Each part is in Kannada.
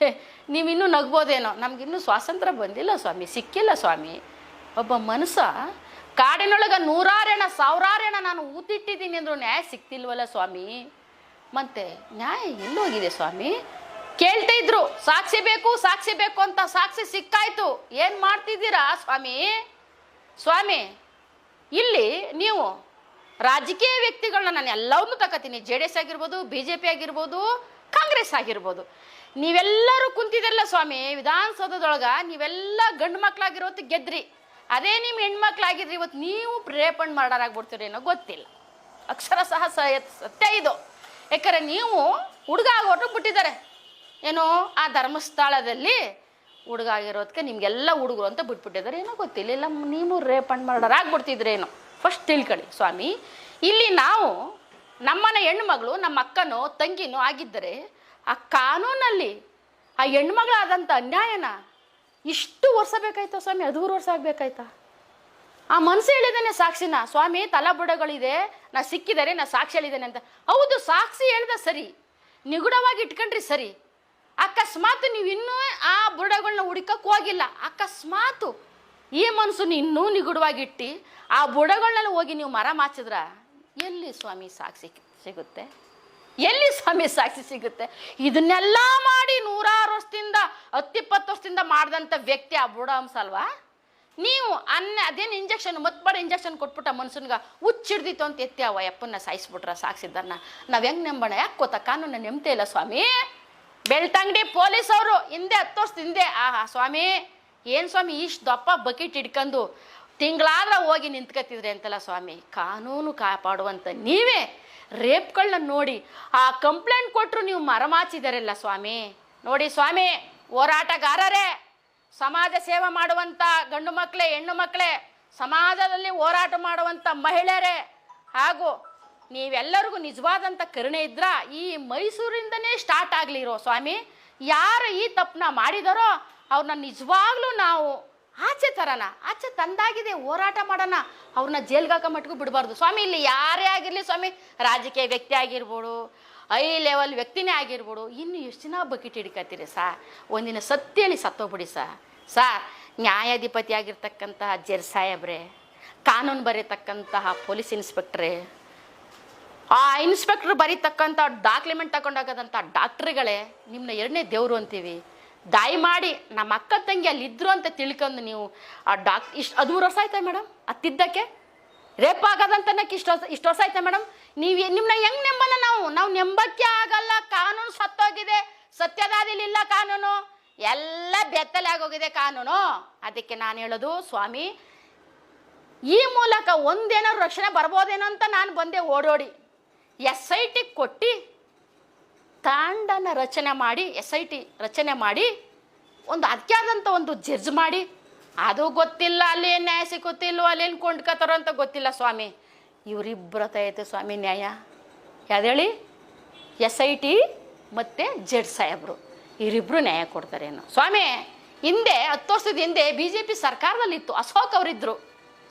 ನೀವಿನ್ನೂ ನಗ್ಬೋದೇನೋ? ನಮಗಿನ್ನೂ ಸ್ವಾತಂತ್ರ್ಯ ಬಂದಿಲ್ಲ ಸ್ವಾಮಿ, ಸಿಕ್ಕಿಲ್ಲ ಸ್ವಾಮಿ. ಒಬ್ಬ ಮನುಷ್ಯ ಕಾಡಿನೊಳಗೆ ನೂರಾರೆಣ, ಸಾವಿರಾರೆಣ ನಾನು ಊತಿಟ್ಟಿದ್ದೀನಿ ಅಂದರೂ ನ್ಯಾಯ ಸಿಕ್ತಿಲ್ವಲ್ಲ ಸ್ವಾಮಿ? ಮತ್ತೆ ನ್ಯಾಯ ಎಲ್ಲೋಗಿದೆ ಸ್ವಾಮಿ? ಕೇಳ್ತಾ ಇದ್ರು, ಸಾಕ್ಷಿ ಬೇಕು ಸಾಕ್ಷಿ ಬೇಕು ಅಂತ ಸಾಕ್ಷಿ ಸಿಕ್ಕಾಯ್ತು. ಏನು ಮಾಡ್ತಿದ್ದೀರಾ ಸ್ವಾಮಿ? ಸ್ವಾಮಿ, ಇಲ್ಲಿ ನೀವು ರಾಜಕೀಯ ವ್ಯಕ್ತಿಗಳನ್ನ ನಾನು ಎಲ್ಲವನ್ನೂ ತಗೋತೀನಿ. ಜೆ ಡಿ ಎಸ್ ಆಗಿರ್ಬೋದು, ಬಿ ಜೆ ಪಿ ಆಗಿರ್ಬೋದು, ಕಾಂಗ್ರೆಸ್ ಆಗಿರ್ಬೋದು. ನೀವೆಲ್ಲರೂ ಕುಂತಿದ್ರಲ್ಲ ಸ್ವಾಮಿ, ವಿಧಾನಸೌಧದೊಳಗೆ ನೀವೆಲ್ಲ ಗಂಡು ಮಕ್ಕಳಾಗಿರೋತ್ತು ಗೆದ್ರಿ. ಅದೇ ನಿಮ್ಮ ಹೆಣ್ಮಕ್ಳಾಗಿದ್ರಿ, ಇವತ್ತು ನೀವು ರೇಪಣ್ ಅನ್ನೋ ಗೊತ್ತಿಲ್ಲ. ಅಕ್ಷರ ಸಹ ಸತ್ಯ ಇದು. ಯಾಕಂದ್ರೆ ನೀವು ಹುಡುಗ ಆಗೋಟು ಬಿಟ್ಟಿದ್ದಾರೆ. ಏನೋ ಆ ಧರ್ಮಸ್ಥಳದಲ್ಲಿ ಹುಡುಗ ಆಗಿರೋದಕ್ಕೆ ನಿಮಗೆಲ್ಲ ಹುಡುಗರು ಅಂತ ಬಿಟ್ಬಿಟ್ಟಿದ್ದಾರೆ. ಏನೋ ಗೊತ್ತಿಲ್ಲ, ಇಲ್ಲ ನೀವು ರೇಪಣ್ ಏನೋ ಫಸ್ಟ್ ತಿಳ್ಕೊಳ್ಳಿ ಸ್ವಾಮಿ, ಇಲ್ಲಿ ನಾವು ನಮ್ಮನ ಹೆಣ್ಮಗಳು, ನಮ್ಮ ಅಕ್ಕನೋ, ತಂಗಿನೋ ಆಗಿದ್ದರೆ ಆ ಕಾನೂನಲ್ಲಿ ಆ ಹೆಣ್ಮಗಳಾದಂಥ ಅನ್ಯಾಯನ ಇಷ್ಟು ವರ್ಷ ಬೇಕಾಯ್ತಾ ಸ್ವಾಮಿ? ಹದಿಮೂರು ವರ್ಷ ಆಗಬೇಕಾಯ್ತಾ? ಆ ಮನಸ್ಸು ಹೇಳಿದ್ದೇನೆ ಸಾಕ್ಷಿನ. ಸ್ವಾಮಿ ತಲಬುಡಗಳಿದೆ ನಾ ಸಿಕ್ಕಿದ್ದಾರೆ ನಾ ಸಾಕ್ಷಿ ಹೇಳಿದ್ದೇನೆ ಅಂತ. ಹೌದು, ಸಾಕ್ಷಿ ಹೇಳ್ದ ಸರಿ. ನಿಗೂಢವಾಗಿ ಇಟ್ಕೊಂಡ್ರಿ ಸರಿ. ಅಕಸ್ಮಾತ್ ನೀವು ಇನ್ನೂ ಆ ಬುಡಗಳನ್ನ ಹುಡುಕಕ್ಕೆ ಹೋಗಿಲ್ಲ. ಅಕಸ್ಮಾತು ಈ ಮನಸ್ಸನ್ನು ಇನ್ನೂ ನಿಗುಡವಾಗಿಟ್ಟು ಆ ಬುಡಗಳನ್ನೆಲ್ಲ ಹೋಗಿ ನೀವು ಮರ ಮಾಚಿದ್ರ ಎಲ್ಲಿ ಸ್ವಾಮಿ ಸಾಕ್ಷಿ ಸಿಗುತ್ತೆ? ಎಲ್ಲಿ ಸ್ವಾಮಿ ಸಾಕ್ಷಿ ಸಿಗುತ್ತೆ? ಇದನ್ನೆಲ್ಲ ಮಾಡಿ ನೂರಾರು ವರ್ಷದಿಂದ, ಹತ್ತಿಪ್ಪತ್ತು ವರ್ಷದಿಂದ ಮಾಡಿದಂಥ ವ್ಯಕ್ತಿ ಆ ಬುಡ ಅಂಶ ಅಲ್ವಾ? ನೀವು ಅನ್ನ, ಅದೇನು ಇಂಜೆಕ್ಷನ್ ಮತ್ಬಡ ಇಂಜೆಕ್ಷನ್ ಕೊಟ್ಬಿಟ್ಟ ಮನ್ಸನ್ಗ ಹುಚ್ಚಿಡ್ದಿತ್ತು ಅಂತ ಎತ್ತಿ ಅವ ಯಪ್ಪನ್ನ ಸಾಯಿಸ್ಬಿಟ್ರ ಸಾಕ್ಸಿದ್ದನ್ನ ನಾವು ಹೆಂಗೆ ನಂಬೋಣ? ಯಾಕೆ ಗೊತ್ತಾ? ಕಾನೂನ ನೆಮ್ತೆ ಇಲ್ಲ ಸ್ವಾಮಿ. ಬೆಳ್ತಂಗಡಿ ಪೊಲೀಸ್ ಅವರು ಹಿಂದೆ ಹತ್ತು ವರ್ಷದ ಹಿಂದೆ ಆಹಾ ಸ್ವಾಮಿ, ಏನು ಸ್ವಾಮಿ, ಇಷ್ಟು ದಪ್ಪ ಬಕೆಟ್ ಹಿಡ್ಕೊಂಡು ತಿಂಗಳಾದ್ರೆ ಹೋಗಿ ನಿಂತ್ಕತ್ತಿದ್ರಿ ಅಂತಲ್ಲ ಸ್ವಾಮಿ. ಕಾನೂನು ಕಾಪಾಡುವಂಥ ನೀವೇ ರೇಪ್ಗಳನ್ನ ನೋಡಿ ಆ ಕಂಪ್ಲೇಂಟ್ ಕೊಟ್ಟರು ನೀವು ಮರಮಾಚಿದಾರಲ್ಲ ಸ್ವಾಮಿ. ನೋಡಿ ಸ್ವಾಮಿ, ಹೋರಾಟಗಾರರೇ, ಸಮಾಜ ಸೇವೆ ಮಾಡುವಂಥ ಗಂಡು ಮಕ್ಕಳೇ ಹೆಣ್ಣು ಮಕ್ಕಳೇ ಸಮಾಜದಲ್ಲಿ ಹೋರಾಟ ಮಾಡುವಂಥ ಮಹಿಳೆಯರೇ, ಹಾಗೂ ನೀವೆಲ್ಲರಿಗೂ ನಿಜವಾದಂಥ ಕರುಣೆ ಇದ್ರ ಈ ಮೈಸೂರಿಂದನೇ ಸ್ಟಾರ್ಟ್ ಆಗಲಿರೋ ಸ್ವಾಮಿ. ಯಾರು ಈ ತಪ್ಪನ್ನ ಮಾಡಿದಾರೋ ಅವ್ರನ್ನ ನಿಜವಾಗ್ಲೂ ನಾವು ಆಚೆ ತರೋಣ ಆಚೆ ತಂದಾಗಿದೆ, ಹೋರಾಟ ಮಾಡೋಣ, ಅವ್ರನ್ನ ಜೈಲ್ಗೆ ಹಾಕೋ ಮಟ್ಟಿಗೂ ಬಿಡಬಾರ್ದು. ಸ್ವಾಮಿ, ಇಲ್ಲಿ ಯಾರೇ ಆಗಿರಲಿ ಸ್ವಾಮಿ, ರಾಜಕೀಯ ವ್ಯಕ್ತಿ ಆಗಿರ್ಬೋದು ಐ ಲೆವೆಲ್ ವ್ಯಕ್ತಿನೇ ಆಗಿರ್ಬೋದು, ಇನ್ನು ಎಷ್ಟು ದಿನ ಬಕೆಟ್ ಹಿಡ್ಕತ್ತೀರಿ ಸಾ? ಒಂದಿನ ಸತ್ಯ ಹೇಳಿ ಸತ್ತೋಗ್ಬಿಡಿ ಸಾ. ಸಾ, ನ್ಯಾಯಾಧಿಪತಿ ಆಗಿರ್ತಕ್ಕಂತಹ ಜರ್ ಸಾಹೇಬ್ರೆ, ಕಾನೂನು ಬರೀತಕ್ಕಂತಹ ಪೊಲೀಸ್ ಇನ್ಸ್ಪೆಕ್ಟ್ರೇ, ಆ ಇನ್ಸ್ಪೆಕ್ಟ್ರ್ ಬರೀತಕ್ಕಂಥ ಡಾಕ್ಯುಮೆಂಟ್ ತಗೊಂಡೋಗೋದಂಥ ಡಾಕ್ಟ್ರುಗಳೇ ನಿಮ್ಮನ್ನ ಎರಡನೇ ದೇವರು ಅಂತೀವಿ. ದಯಮಾಡಿ ನಮ್ಮ ಅಕ್ಕ ತಂಗಿ ಅಲ್ಲಿ ಇದ್ರು ಅಂತ ತಿಳ್ಕೊಂಡು ನೀವು ಆ ಡಾಕ್ ಇಷ್ಟು ಹದಿಮೂರು ವರ್ಷ ಆಯ್ತಾ ಮೇಡಮ್? ಅತ್ತಿದ್ದಕ್ಕೆ ರೇಪ್ ಆಗದಂತನಕ್ಕೆ ಇಷ್ಟು ವರ್ಷ ಇಷ್ಟು ವರ್ಷ ಆಯ್ತಾ ಮೇಡಮ್? ನೀವು ನಿಮ್ಮನ್ನ ಹೆಂಗ್ ನೆಂಬಲ್ಲ ನಾವು? ನಾವು ನೆಂಬಕ್ಕೆ ಆಗಲ್ಲ, ಕಾನೂನು ಸತ್ತೋಗಿದೆ. ಸತ್ಯದಾದಿಲಿಲ್ಲ ಕಾನೂನು. ಎಲ್ಲ ಬೆತ್ತಲೆ ಆಗೋಗಿದೆ ಕಾನೂನು. ಅದಕ್ಕೆ ನಾನು ಹೇಳೋದು, ಸ್ವಾಮಿ, ಈ ಮೂಲಕ ಒಂದೇನೋ ರಕ್ಷಣೆ ಬರ್ಬೋದೇನೋ ಅಂತ ನಾನು ಬಂದೆ ಓಡೋಡಿ. ಎಸ್ ಐ ಟಿ ಕೊಟ್ಟು ತಾಂಡನ ರಚನೆ ಮಾಡಿ, ಎಸ್ ಐ ಟಿ ರಚನೆ ಮಾಡಿ, ಒಂದು ಆದಂಥ ಒಂದು ಜಡ್ಜ್ ಮಾಡಿ, ಅದು ಗೊತ್ತಿಲ್ಲ, ಅಲ್ಲಿ ಏನು ನ್ಯಾಯ ಸಿಕ್ಕುತ್ತಿಲ್ವೋ ಅಲ್ಲೇನು ಕೊಂಡ್ಕೋತಾರೋ ಅಂತ ಗೊತ್ತಿಲ್ಲ ಸ್ವಾಮಿ. ಇವರಿಬ್ಬರ ಐತೆ ಸ್ವಾಮಿ ನ್ಯಾಯ. ಯಾವ್ದೇಳಿ ಎಸ್ ಐ ಟಿ ಮತ್ತು ಜಡ್ ಸಾಹೇಬರು. ಇವರಿಬ್ಬರು ನ್ಯಾಯ ಕೊಡ್ತಾರೇನೋ. ಸ್ವಾಮಿ, ಹಿಂದೆ, ಹತ್ತು ವರ್ಷದ ಹಿಂದೆ ಬಿ ಜೆ ಪಿ ಸರ್ಕಾರದಲ್ಲಿತ್ತು, ಅಶೋಕ್ ಅವರಿದ್ದರು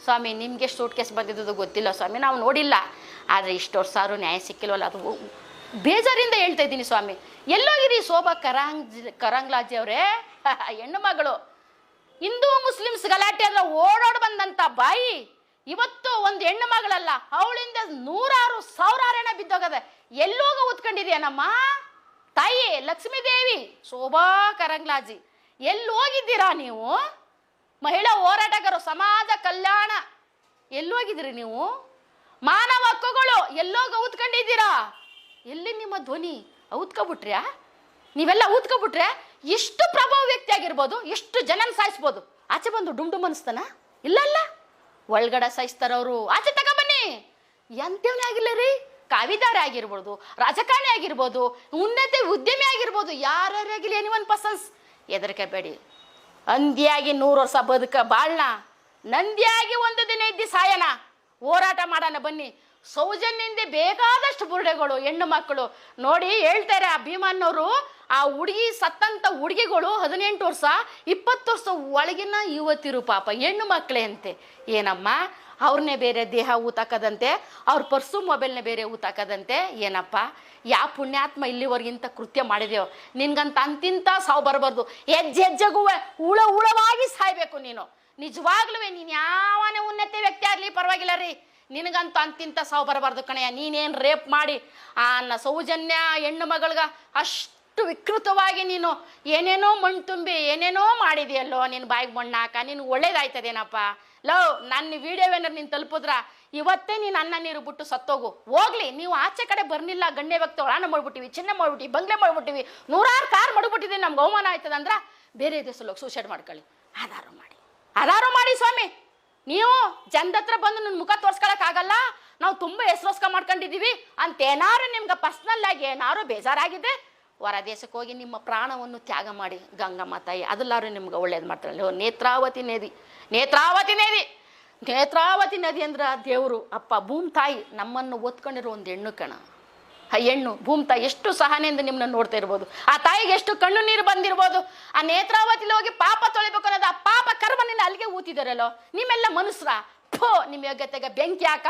ಸ್ವಾಮಿ, ನಿಮಗೆ ಸೂಟ್ ಕೇಸ್ ಬಂದಿದ್ದು ಗೊತ್ತಿಲ್ಲ ಸ್ವಾಮಿ, ನಾವು ನೋಡಿಲ್ಲ. ಆದರೆ ಇಷ್ಟು ವರ್ಷ ಆದರೂ ನ್ಯಾಯ ಸಿಕ್ಕಿಲ್ವಲ್ಲ, ಅದು ಬೇಜಾರಿಂದ ಹೇಳ್ತಾ ಇದ್ದೀನಿ ಸ್ವಾಮಿ. ಎಲ್ಲೋಗಿರಿ ಶೋಭಾ ಕರಾಂಗ್ ಕರಾಂಗ್ಲಾಜಿ ಅವರೇ. ಹೆಣ್ಣು ಮಗಳು. ಹಿಂದೂ ಮುಸ್ಲಿಮ್ಸ್ ಗಲಾಟೆ ಎಲ್ಲ ಓಡಾಡಿ ಬಂದಂತ ಬಾಯಿ ಇವತ್ತು ಒಂದು ಹೆಣ್ಣು ಮಗಳಲ್ಲ, ಅವಳಿಂದ ನೂರಾರು ಸಾವಿರಾರು ಹೆಣ ಬಿದ್ದೋಗದೆ ಎಲ್ಲೋಗ ಉತ್ಕೊಂಡಿದ್ಯಾನಮ್ಮ? ತಾಯಿ ಲಕ್ಷ್ಮೀ ದೇವಿ ಶೋಭಾ ಕರಂಗ್ಲಾಜಿ. ಎಲ್ಲಿ ಹೋಗಿದ್ದೀರಾ ನೀವು? ಮಹಿಳಾ ಹೋರಾಟಗಾರರು ಸಮಾಜ ಕಲ್ಯಾಣ. ಎಲ್ಲೋಗಿದ್ದೀರಿ ನೀವು? ಮಾನವ ಹಕ್ಕುಗಳು ಎಲ್ಲೋಗ ಊದ್ಕೊಂಡಿದ್ದೀರಾ ಎಲ್ಲಿ ನಿಮ್ಮ ಧ್ವನಿ ಔತ್ಕೊಬಿಟ್ರ್ಯಾ ನೀವೆಲ್ಲ ಊದ್ಕೊಬಿಟ್ರೆ ಎಷ್ಟು ಪ್ರಭಾವ ವ್ಯಕ್ತಿ ಆಗಿರ್ಬೋದು ಎಷ್ಟು ಜನನ ಸಾಯಿಸ್ಬೋದು. ಆಚೆ ಬಂದು ಡುಮ್ ಡುಮ್ ಅನಿಸ್ತಾನ? ಇಲ್ಲ ಅಲ್ಲ? ಒಳಗಡೆ ಸಾಯಿಸ್ತಾರವರು. ಆಚೆ ತಗೊಬನ್ನಿ. ಎಂತವನೇ ಆಗಿಲ್ಲ ರೀ? ಕಾವಿದಾರ ಆಗಿರ್ಬೋದು, ರಾಜಕಾರಣಿ ಆಗಿರ್ಬೋದು, ಉನ್ನತ ಉದ್ಯಮಿ ಆಗಿರ್ಬೋದು, ಯಾರ್ಯಾರು ಆಗಿಲ್ಲ ಎನಿ ಒನ್ ಪರ್ಸನ್ಸ್ ಹೆದರ್ಕೋಬೇಡಿ ಅಂದಿಯಾಗಿ ನೂರು ವರ್ಷ ಬದುಕ ಬಾಳ್ನ. ನಂದಿಯಾಗಿ ಒಂದು ದಿನ ಇದ್ದಿ ಸಾಯನ. ಹೋರಾಟ ಮಾಡೋಣ ಬನ್ನಿ. ಸೌಜನ್ಯದಿಂದ ಬೇಕಾದಷ್ಟು ಬುರುಡೆಗಳು, ಹೆಣ್ಣು ಮಕ್ಕಳು. ನೋಡಿ ಹೇಳ್ತಾರೆ ಆ ಆ ಹುಡುಗಿ ಸತ್ತಂತ ಹುಡುಗಿಗಳು ಹದಿನೆಂಟು ವರ್ಷ, ಇಪ್ಪತ್ತು ವರ್ಷ ಒಳಗಿನ ಯುವತಿರು ಪಾಪ, ಹೆಣ್ಣು ಮಕ್ಕಳೇ ಅಂತೆ. ಏನಮ್ಮ? ಅವ್ರನ್ನೇ ಬೇರೆ ದೇಹ ಊತಾಕದಂತೆ ಅವ್ರ ಪರ್ಸು ಮೊಬೈಲ್ನೇ ಬೇರೆ ಊತಾಕದಂತೆ ಏನಪ್ಪ? ಯಾವ ಪುಣ್ಯಾತ್ಮ ಇಲ್ಲಿವರೆಗಿಂತ ಕೃತ್ಯ ಮಾಡಿದೆಯೋ? ನಿನ್ಗಂತ ಅಂತಿಂತ ಸಾವು ಬರಬಾರ್ದು. ಹೆಜ್ಜೆ ಹೆಜ್ಜೆಗೂ ಹುಳ ಹುಳವಾಗಿ ಸಾಯ್ಬೇಕು ನೀನು. ನಿಜವಾಗ್ಲೂ ನೀನು ಯಾವನೇ ಉನ್ನತ ವ್ಯಕ್ತಿ ಆಗಲಿ ಪರವಾಗಿಲ್ಲ ರೀ. ನಿನಗಂತೂ ಅಂತಿಂತ ಸಾವು ಬರಬಾರ್ದು ಕಣಯ್ಯ. ನೀನೇನು ರೇಪ್ ಮಾಡಿ ಆ ಸೌಜನ್ಯ ಹೆಣ್ಣು ಮಗಳಿಗ ಅಷ್ಟು ವಿಕೃತವಾಗಿ ನೀನು ಏನೇನೋ ಮಣ್ಣು ತುಂಬಿ ಏನೇನೋ ಮಾಡಿದೆಯಲ್ಲೋ ನಿನ್ನ ಬಾಯಿಗೆ ಮಣ್ಣು ಹಾಕ ನಿನ್ಗೆ ಒಳ್ಳೇದಾಯ್ತದೇನಪ್ಪ? ಲವ್ ನನ್ನ ವಿಡಿಯೋವೇನಾರು ನೀನು ತಲುಪಿದ್ರ? ಇವತ್ತೇ ನೀನು ಅನ್ನ ನೀರು ಬಿಟ್ಟು ಸತ್ತೋಗು. ಹೋಗ್ಲಿ, ನೀವು ಆಚೆ ಕಡೆ ಬರ್ನಿಲ್ಲ ಗಣ್ಯ ವ್ಯಕ್ತಿ ಹಣ ಮಾಡ್ಬಿಟ್ಟಿವಿ, ಚಿನ್ನ ಮಾಡ್ಬಿಟ್ಟಿವಿ, ಬಂಗ್ಲೆ ಮಾಡ್ಬಿಟ್ಟಿವಿ, ನೂರಾರು ಕಾರ್ ಮಡ್ಬಿಟ್ಟಿದ್ದೀನಿ ನಮ್ಗೆ ಅವಮಾನ ಆಯ್ತದ ಅಂದ್ರೆ ಬೇರೆ ದೇಶದಲ್ಲಿ ಸೂಸೈಡ್ ಮಾಡ್ಕೊಳ್ಳಿ. ಆಧಾರ ಮಾಡಿ. ಆಧಾರ ಮಾಡಿ ಸ್ವಾಮಿ. ನೀವು ಜನದ ಹತ್ರ ಬಂದು ನನ್ನ ಮುಖ ತೋರ್ಸ್ಕೊಳಕ್ ಆಗಲ್ಲ? ನಾವು ತುಂಬಾ ಹೆಸರೋಸ್ಕ ಮಾಡ್ಕೊಂಡಿದೀವಿ ಅಂತ ಏನಾರು ನಿಮ್ಗೆ ಪರ್ಸ್ನಲ್ ಆಗಿ ಏನಾರು ಬೇಜಾರಾಗಿದೆ? ಹೊರ ದೇಶಕ್ಕೆ ಹೋಗಿ ನಿಮ್ಮ ಪ್ರಾಣವನ್ನು ತ್ಯಾಗ ಮಾಡಿ, ಗಂಗಮ್ಮ ತಾಯಿ. ಅದಲ್ಲಾರು ನಿಮ್ಗೆ ಒಳ್ಳೇದು ಮಾಡ್ತಾರೆ. ನೇತ್ರಾವತಿ ನದಿ. ನೇತ್ರಾವತಿ ನದಿ! ನೇತ್ರಾವತಿ ನದಿ ಅಂದ್ರೆ ದೇವರು, ಅಪ್ಪ, ಭೂಮ್ ತಾಯಿ. ನಮ್ಮನ್ನು ಒತ್ಕೊಂಡಿರೋ ಒಂದು ಹೆಣ್ಣು ಕಣ. ಆ ಹೆಣ್ಣು, ಭೂಮ್ ತಾಯಿ, ಎಷ್ಟು ಸಹನೆಯಿಂದ ನಿಮ್ಮನ್ನ ನೋಡ್ತಾ ಇರ್ಬೋದು. ಆ ತಾಯಿಗೆ ಎಷ್ಟು ಕಣ್ಣು ನೀರು ಬಂದಿರ್ಬೋದು. ಆ ನೇತ್ರಾವತಿಲಿ ಹೋಗಿ ಪಾಪ ತೊಳಿಬೇಕು ಅನ್ನೋದು ಆ ನಿನ್ನ ಅಲ್ಲಿಗೆ ಊತಿದಾರಲ್ಲೋ? ನಿಮ್ಮೆಲ್ಲ ಮನುಷ್ಯರ? ಫೋ ನಿಮ್ಮ ಯೋಗ್ಯತೆಗೆ ಬೆಂಕಿ ಹಾಕ.